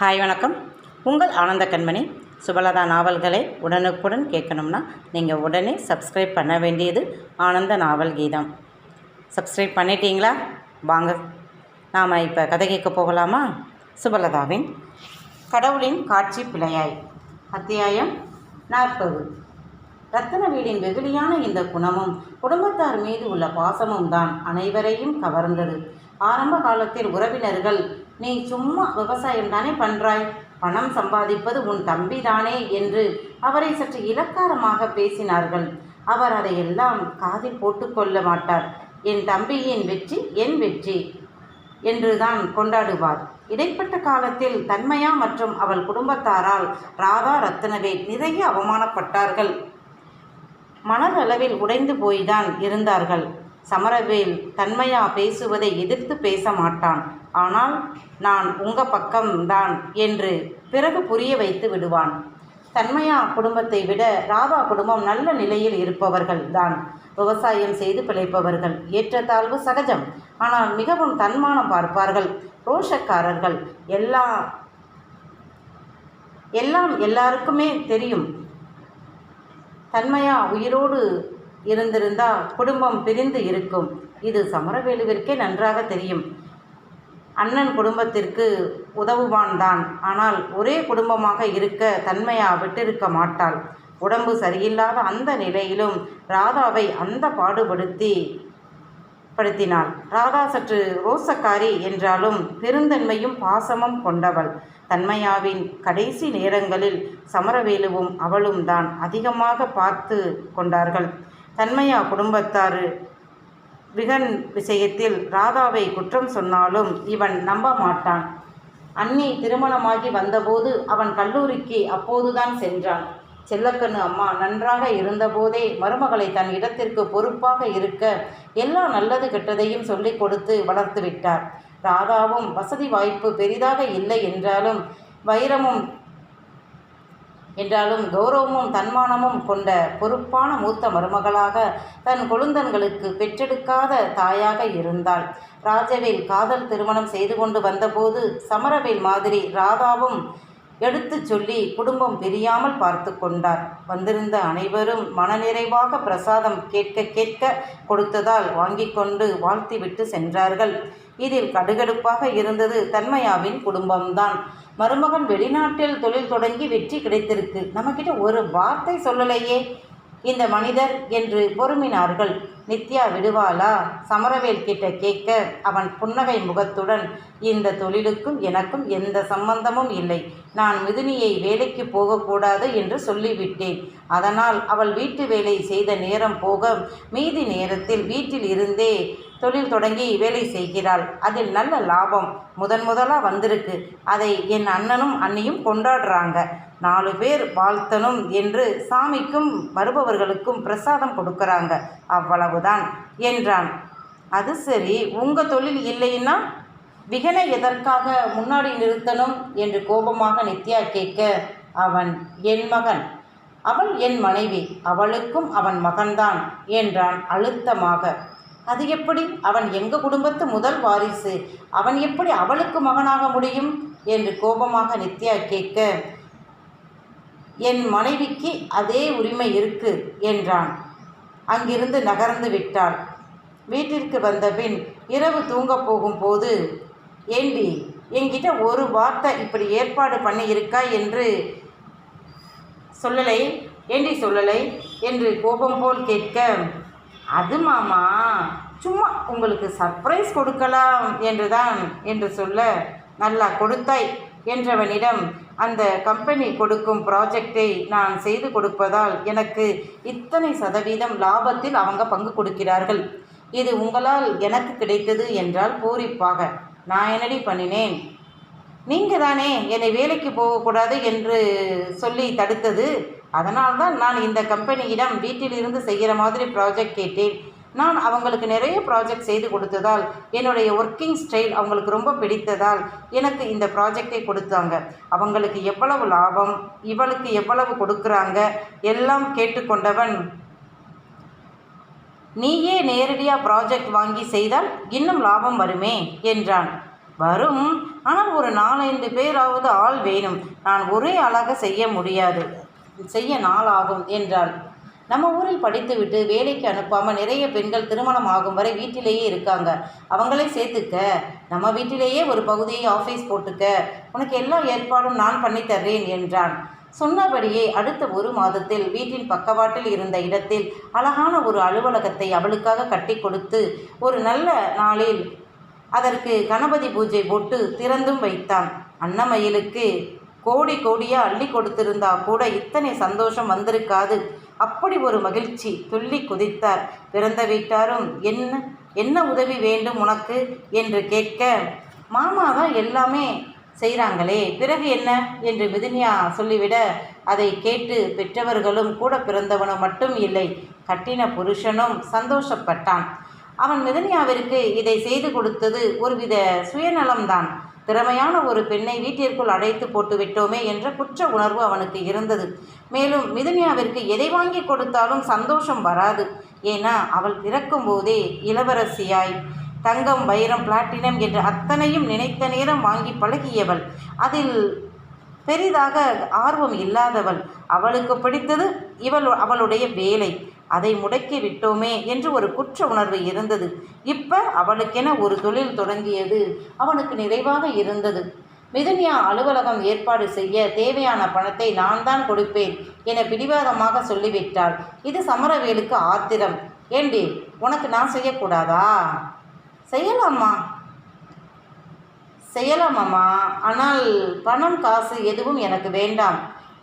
Hi வணக்கம். உங்கள் ஆனந்த கண்மணி. சுபலதா நாவல்களை உடனுக்குடன் கேட்கணும்னா நீங்கள் உடனே சப்ஸ்கிரைப் பண்ண வேண்டியது ஆனந்த நாவல் கீதம். சப்ஸ்கிரைப் பண்ணிட்டீங்களா? வாங்க. நாம் இப்போ கதை கேட்க போகலாமா? சுபலதாவின் கடவுளின் காட்சி பிழையாய். அத்தியாயம் நாற்பது. ரத்தனவேலின் வெகுளியான இந்த குணமும் குடும்பத்தார் மீது உள்ள பாசமும் தான் அனைவரையும் கவர்ந்தது. ஆரம்ப காலத்தில் உறவினர்கள் நீ சும்மா விவசாயம் தானே பண்றாய்? பணம் சம்பாதிப்பது உன் தம்பி தானே என்று அவரை சற்று இலக்காரமாக பேசினார்கள். அவர் அதையெல்லாம் காதில் போட்டுக்கொள்ள மாட்டார். என் தம்பியின் வெற்றி என் வெற்றி என்றுதான் கொண்டாடுவார். இடைப்பட்ட காலத்தில் தன்மையா மற்றும் அவள் குடும்பத்தாரால் ராதா ரத்னவே நிறைய அவமானப்பட்டார்கள். மனதளவில் உடைந்து போய்தான் இருந்தார்கள். சமரவேல் தன்மையா பேசுவதை எதிர்த்து பேச மாட்டான். ஆனால் நான் உங்க பக்கம்தான் என்று பிறகு புரிய வைத்து விடுவான். தன்மையா குடும்பத்தை விட ராதா குடும்பம் நல்ல நிலையில் இருப்பவர்கள் தான். விவசாயம் செய்து பிழைப்பவர்கள் ஏற்றத்தாழ்வு சகஜம். ஆனால் மிகவும் தன்மானம் பார்ப்பார்கள். ரோஷக்காரர்கள். எல்லா எல்லாம் எல்லாருக்குமே தெரியும். தன்மையா உயிரோடு இருந்திருந்தா குடும்பம் பிரிந்து இருக்கும். இது சமரவேலுவிற்கே நன்றாக தெரியும். அண்ணன் குடும்பத்திற்கு உதவுவான் தான் ஆனால் ஒரே குடும்பமாக இருக்க தன்மையா விட்டிருக்க மாட்டாள். உடம்பு சரியில்லாத அந்த நிலையிலும் ராதாவை அந்த பாடுபடுத்தி படுத்தினாள். ராதா சற்று ரோசக்காரி என்றாலும் பெருந்தன்மையும் பாசமும் கொண்டவள். தன்மையாவின் கடைசி நேரங்களில் சமரவேலுவும் அவளும் தான் அதிகமாக பார்த்து கொண்டார்கள். தன்மையா குடும்பத்தாறு விகன் விஷயத்தில் ராதாவை குற்றம் சொன்னாலும் இவன் நம்ப மாட்டான் அண்ணி திருமணமாகி வந்தபோது அவன் கல்லூரிக்கு அப்போதுதான் சென்றான். செல்லக்கண்ணு அம்மா நன்றாக இருந்தபோதே மருமகளை தன் இடத்திற்கு பொறுப்பாக இருக்க எல்லா நல்லது கெட்டதையும் சொல்லிக் கொடுத்து வளர்த்து விட்டார். ராதாவும் வசதி வாய்ப்பு பெரிதாக இல்லை என்றாலும் வைரமும் என்றாலும் கௌரவமும் தன்மானமும் கொண்ட பொறுப்பான மூத்த மருமகளாக தன் கொழுந்தன்களுக்கு பெற்றெடுக்காத தாயாக இருந்தாள். ராஜவேல் காதல் திருமணம் செய்து கொண்டு வந்தபோது சமரவேல் மாதிரி ராதாவும் எடுத்துச் சொல்லி குடும்பம் பிரியாமல் பார்த்து கொண்டார். வந்திருந்த அனைவரும் மனநிறைவாக பிரசாதம் கேட்க கேட்க கொடுத்ததால் வாங்கி கொண்டு வாழ்த்திவிட்டு சென்றார்கள். இதில் கடுகடுப்பாக இருந்தது தன்மையாவின் குடும்பம்தான். மருமகன் வெளிநாட்டில் தொழில் தொடங்கி வெற்றி கிடைத்திருக்கு. நம்மக்கிட்ட ஒரு வார்த்தை சொல்லலையே. இந்த மனிதர் என்று பொறுமினார்கள். நித்யா விடுவாளா? சமரவேல் கிட்ட கேட்க அவன் புன்னகை முகத்துடன் இந்த தொழிலுக்கும் எனக்கும் எந்த சம்பந்தமும் இல்லை. நான் மிதுனியை வேலைக்கு போகக்கூடாது என்று சொல்லிவிட்டேன். அதனால் அவள் வீட்டு வேலை செய்த நேரம் போக மீதி நேரத்தில் வீட்டில் இருந்தே தொழில் தொடங்கி வேலை செய்கிறாள். அதில் நல்ல லாபம் முதன் முதலாக வந்திருக்கு. அதை என் அண்ணனும் அண்ணியும் கொண்டாடுறாங்க. நாலு பேர் வாழ்த்தணும் என்று சாமிக்கும் வருபவர்களுக்கும் பிரசாதம் கொடுக்கறாங்க. அவ்வளவுதான் என்றான். அது சரி உங்கள் தொழில் இல்லைன்னா விகனை எதற்காக முன்னாடி நிறுத்தணும் என்று கோபமாக நித்யா கேட்க அவன் என் மகன். அவள் என் மனைவி. அவளுக்கும் அவன் மகன்தான் என்றான் அழுத்தமாக. அது எப்படி? அவன் எங்க குடும்பத்து முதல் வாரிசு. அவன் எப்படி அவளுக்கு மகனாக முடியும்? என்று கோபமாக நித்யா கேட்க என் மனைவிக்கு அதே உரிமை இருக்கு என்றான். அங்கிருந்து நகர்ந்து விட்டாள். வீட்டிற்கு வந்தபின் இரவு தூங்கப் போகும்போது ஏண்டி என்கிட்ட ஒரு வார்த்தை இப்படி ஏற்பாடு பண்ணி இருக்கா என்று சொல்லலை? ஏண்டி சொல்லலை? என்று கோபம் போல் கேட்க அது மாமா சும்மா உங்களுக்கு சர்ப்ரைஸ் கொடுக்கலாம் என்றுதான் என்று சொல்ல நல்லா கொடுத்தாய் என்றவனிடம் அந்த கம்பெனி கொடுக்கும் ப்ராஜெக்டை நான் செய்து கொடுப்பதால் எனக்கு இத்தனை சதவீதம் லாபத்தில் அவங்க பங்கு கொடுக்கிறார்கள். இது உங்களால் எனக்கு கிடைத்தது என்றால் பூரிப்பாக. நான் என்னடி பண்ணினேன்? நீங்கள் தானே என்னை வேலைக்கு போகக்கூடாது என்று சொல்லி தடுத்தது. அதனால்தான் நான் இந்த கம்பெனியிடம் வீட்டிலிருந்து செய்கிற மாதிரி ப்ராஜெக்ட் கேட்டேன். நான் அவங்களுக்கு நிறைய ப்ராஜெக்ட் செய்து கொடுத்ததால் என்னுடைய ஒர்க்கிங் ஸ்டைல் அவங்களுக்கு ரொம்ப பிடித்ததால் எனக்கு இந்த ப்ராஜெக்டை கொடுத்தாங்க. அவங்களுக்கு எவ்வளவு லாபம் இவளுக்கு எவ்வளவு கொடுக்குறாங்க எல்லாம் கேட்டுக்கொண்டவன் நீயே நேரடியாக ப்ராஜெக்ட் வாங்கி செய்தால் இன்னும் லாபம் வருமே என்றான். வரும் ஆனால் ஒரு நாலஞ்சு பேராவது ஆள் வேணும். நான் ஒரே ஆளாக செய்ய முடியாது. செய்ய நாளாகும் என்றாள். நம்ம ஊரில் படித்துவிட்டு வேலைக்கு அனுப்பாமல் நிறைய பெண்கள் திருமணம் ஆகும் வரை வீட்டிலேயே இருக்காங்க. அவங்களே சேர்த்துக்க. நம்ம வீட்டிலேயே ஒரு பகுதியை ஆஃபீஸ் போட்டுக்க. உனக்கு எல்லா ஏற்பாடும் நான் பண்ணி தர்றேன் என்றான். சொன்னபடியே அடுத்த ஒரு மாதத்தில் வீட்டின் பக்கவாட்டில் இருந்த இடத்தில் அழகான ஒரு அலுவலகத்தை அவளுக்காக கட்டி கொடுத்து ஒரு நல்ல நாளில் அதற்கு கணபதி பூஜை போட்டு திறந்தும் வைத்தான். அன்னமயிலுக்கு கோடி கோடியாக அள்ளி கொடுத்திருந்தா கூட இத்தனை சந்தோஷம் வந்திருக்காது. அப்படி ஒரு மகிழ்ச்சி துள்ளி குதித்தார். பிறந்த வீட்டாரும் என்ன என்ன உதவி வேண்டும் உனக்கு? என்று கேட்க மாமா தான் எல்லாமே செய்கிறாங்களே பிறகு என்ன? என்று மிதுனியா சொல்லிவிட அதை கேட்டு பெற்றவர்களும் கூட பிறந்தவனும் மட்டும் இல்லை கட்டின புருஷனும் சந்தோஷப்பட்டான். அவன் மிதன்யாவிற்கு இதை செய்து கொடுத்தது ஒருவித சுயநலம்தான். திறமையான ஒரு பெண்ணை வீட்டிற்குள் அடைத்து போட்டுவிட்டோமே என்ற குற்ற உணர்வு அவனுக்கு இருந்தது. மேலும் மிதுனியாவிற்கு எதை வாங்கி கொடுத்தாலும் சந்தோஷம் வராது. ஏன்னா அவள் பிறக்கும் போதே இளவரசியாய் தங்கம் வைரம் பிளாட்டினம் என்று அத்தனையும் நினைத்த நேரம் வாங்கி பழகியவள். அதில் பெரிதாக ஆர்வம் இல்லாதவள். அவளுக்கு பிடித்தது இவள் அவளுடைய வேலை. அதை முடக்கி விட்டோமே என்று ஒரு குற்ற உணர்வு இருந்தது. இப்போ அவளுக்கென ஒரு தொழில் தொடங்கியது. அவனுக்கு நிறைவாக இருந்தது. மிதுன்யா அலுவலகம் ஏற்பாடு செய்ய தேவையான பணத்தை நான் தான் கொடுப்பேன் என பிடிவாதமாக சொல்லிவிட்டாள். இது சமரவேலுக்கு ஆத்திரம். ஏண்டி உனக்கு நான் செய்யக்கூடாதா? செய்யலாமா? செய்யலாமாம்மா. ஆனால் பணம் காசு எதுவும் எனக்கு வேண்டாம்.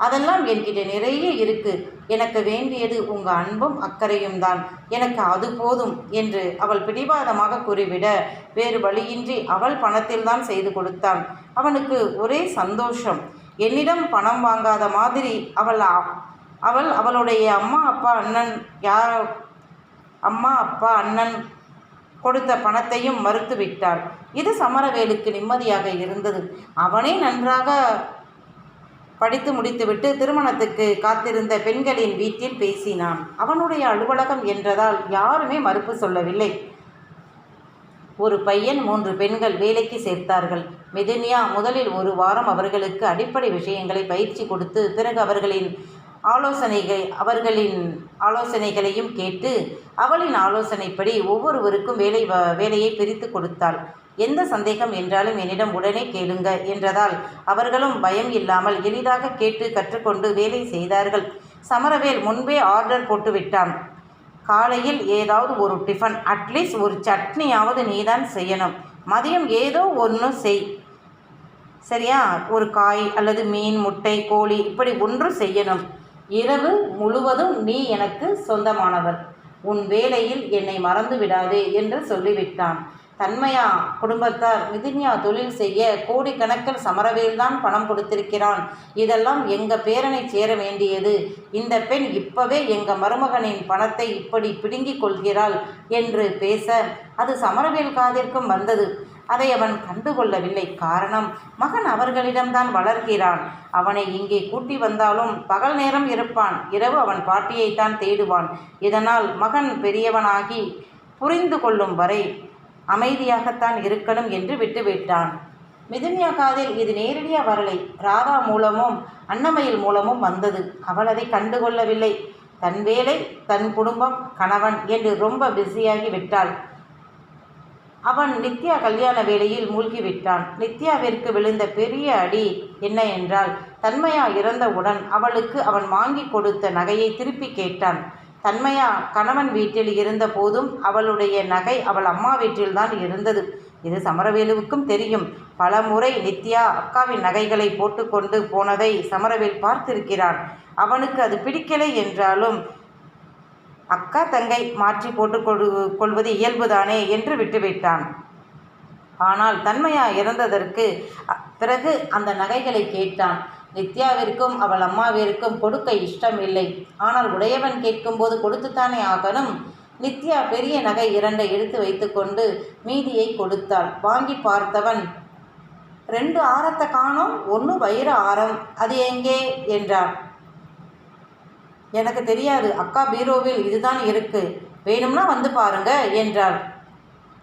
அதெல்லாம் என்கிட்ட நிறைய இருக்கு. எனக்கு வேண்டியது உங்கள் அன்பும் அக்கறையும் தான். எனக்கு அது போதும் என்று அவள் பிடிவாதமாக கூறிவிட வேறு வழியின்றி அவள் பணத்தில் தான் செய்து கொடுத்தான். அவனுக்கு ஒரே சந்தோஷம். என்னிடம் பணம் வாங்காத மாதிரி அவள் அவள் அவளுடைய அம்மா அப்பா அண்ணன் யார் அம்மா அப்பா அண்ணன் கொடுத்த பணத்தையும் மறுத்துவிட்டாள். இது சமரவேலுக்கு நிம்மதியாக இருந்தது. அவனே நன்றாக படித்து முடித்துவிட்டு திருமணத்துக்கு காத்திருந்த பெண்களின் வீட்டில் பேசினான். அவனுடைய அலுவலகம் என்றதால் யாருமே மறுப்பு சொல்லவில்லை. ஒரு பையன் மூன்று பெண்கள் வேலைக்கு சேர்த்தார்கள். மெதினியா முதலில் ஒரு வாரம் அவர்களுக்கு அடிப்படை விஷயங்களை பயிற்சி கொடுத்து பிறகு அவர்களின் ஆலோசனைகள் அவர்களின் ஆலோசனைகளையும் கேட்டு அவளின் ஆலோசனைப்படி ஒவ்வொருவருக்கும் வேலை வேலையை பிரித்து கொடுத்தாள். எந்த சந்தேகம் என்றாலும் என்னிடம் உடனே கேளுங்க என்றதால் அவர்களும் பயம் இல்லாமல் எளிதாக கேட்டு கற்றுக்கொண்டு வேலை செய்தார்கள். சமரவேல் முன்பே ஆர்டர் போட்டு விட்டான். காலையில் ஏதாவது ஒரு டிஃபன் அட்லீஸ்ட் ஒரு சட்னியாவது நீதான் செய்யணும். மதியம் ஏதோ ஒன்று செய். சரியா? ஒரு காய் அல்லது மீன் முட்டை கோழி இப்படி ஒன்று செய்யணும். இரவு முழுவதும் நீ எனக்கு சொந்தமானவர். உன் வேலையில் என்னை மறந்து விடாதே என்று சொல்லிவிட்டான். தன்மையா? குடும்பத்தார் மிதின்யா தொழில் செய்ய கோடிக்கணக்கில் சமரவேல்தான் பணம் கொடுத்திருக்கிறான். இதெல்லாம் எங்க பேரனை சேர வேண்டியது. இந்த பெண் இப்பவே எங்க மருமகனின் பணத்தை இப்படி பிடுங்கிக் கொள்கிறாள் என்று பேச அது சமரவேல் காதிற்கும் வந்தது. அதை அவன் கண்டுகொள்ளவில்லை காரணம் மகன் அவர்களிடம்தான் வளர்கிறான். அவனை இங்கே கூட்டி வந்தாலும் பகல் நேரம் இருப்பான். இரவு அவன் பாட்டியைத்தான் தேடுவான். இதனால் மகன் பெரியவனாகி புரிந்து கொள்ளும் வரை அமைதியாகத்தான் இருக்கணும் என்று விட்டுவிட்டான். மிதுன்யா காதில் இது நேரடியாக வரலை. ராதா மூலமும் அன்னமயில் மூலமும் வந்தது. அவள் அதை கண்டுகொள்ளவில்லை தன் வேலை தன் குடும்பம் கணவன் என்று ரொம்ப பிஸியாகி விட்டாள். அவன் நித்யா கல்யாண வேலையில் மூழ்கிவிட்டான். நித்யாவிற்கு விழுந்த பெரிய அடி என்ன என்றால் தன்மையா இறந்தவுடன் அவளுக்கு அவன் வாங்கி கொடுத்த நகையை திருப்பி கேட்டான். தன்மையா கணவன் வீட்டில் இருந்த போதும் அவளுடைய நகை அவள் அம்மா வீட்டில்தான் இருந்தது. இது சமரவேலுவுக்கும் தெரியும். பல முறை நித்யா அக்காவின் நகைகளை போட்டுக்கொண்டு போனதை சமரவேல் பார்த்திருக்கிறான். அவனுக்கு அது பிடிக்கலை என்றாலும் அக்கா தங்கை மாற்றி போட்டு கொள்வது இயல்புதானே என்று விட்டுவிட்டான். ஆனால் தன்மையா இறந்ததற்கு பிறகு அந்த நகைகளை கேட்டான். நித்யாவிற்கும் அவள் அம்மாவிற்கும் கொடுக்க இஷ்டம் இல்லை ஆனால் உடையவன் கேட்கும்போது கொடுத்துத்தானே ஆகணும்? நித்யா பெரிய நகை இரண்டை எடுத்து வைத்துக்கொண்டு மீதியை கொடுத்தாள். வாங்கி பார்த்தவன் ரெண்டு ஆரத்தை காணோம் ஒன்று வைர ஆரம். அது எங்கே? என்றான். எனக்கு தெரியாது. அக்கா பீரோவில் இதுதான் இருக்கு. வேணும்னா வந்து பாருங்க என்றாள்.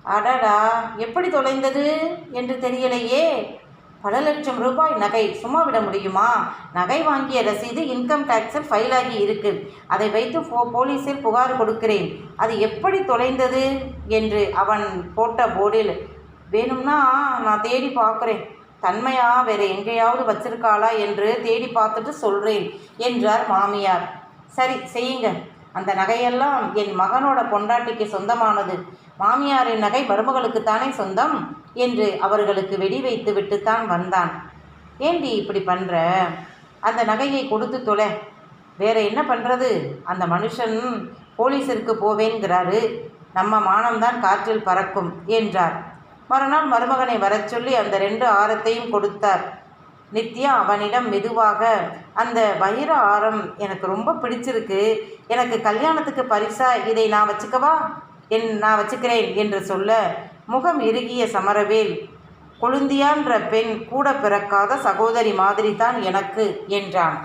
அடடா எப்படி தொலைந்தது என்று தெரியலையே. பல லட்சம் ரூபாய் நகை சும்மா விட முடியுமா? நகை வாங்கிய ரசீது இன்கம் டேக்ஸில் ஃபைல் ஆகி இருக்கு. அதை வைத்து போ போலீஸில் புகார் கொடுக்கிறேன். அது எப்படி தொலைந்தது? என்று அவன் போட்ட போர்டில் வேணும்னா நான் தேடி பார்க்குறேன். தன்மையா வேற எங்கேயாவது வச்சிருக்காளா என்று தேடி பார்த்துட்டு சொல்கிறேன் என்றார் மாமியார். சரி செய்யுங்க. அந்த நகையெல்லாம் என் மகனோட பொண்டாட்டிக்கு சொந்தமானது. மாமியாரின் நகை மருமகளுக்குத்தானே சொந்தம்? என்று அவர்களுக்கு வெடி வைத்து விட்டுத்தான் வந்தான். ஏண்டி இப்படி பண்ணுற அந்த நகையை கொடுத்து தொலை. வேற என்ன பண்ணுறது அந்த மனுஷன் போலீஸிற்கு போவேங்கிறாரு நம்ம மானம்தான் காற்றில் பறக்கும் என்றார். மறுநாள் மருமகனை வரச் சொல்லி அந்த ரெண்டு ஆரத்தையும் கொடுத்தார். நித்யா அவனிடம் மெதுவாக அந்த வைர ஆரம் எனக்கு ரொம்ப பிடிச்சிருக்கு. எனக்கு கல்யாணத்துக்கு பரிசா இதை நான் வச்சுக்கவா? என் நான் வச்சுக்கிறேன் என்று சொல்ல முகம் இறுகிய சமரவேல் கொழுந்தியான்ற பெண் கூட பிறக்காத சகோதரி மாதிரி தான் எனக்கு என்றான்.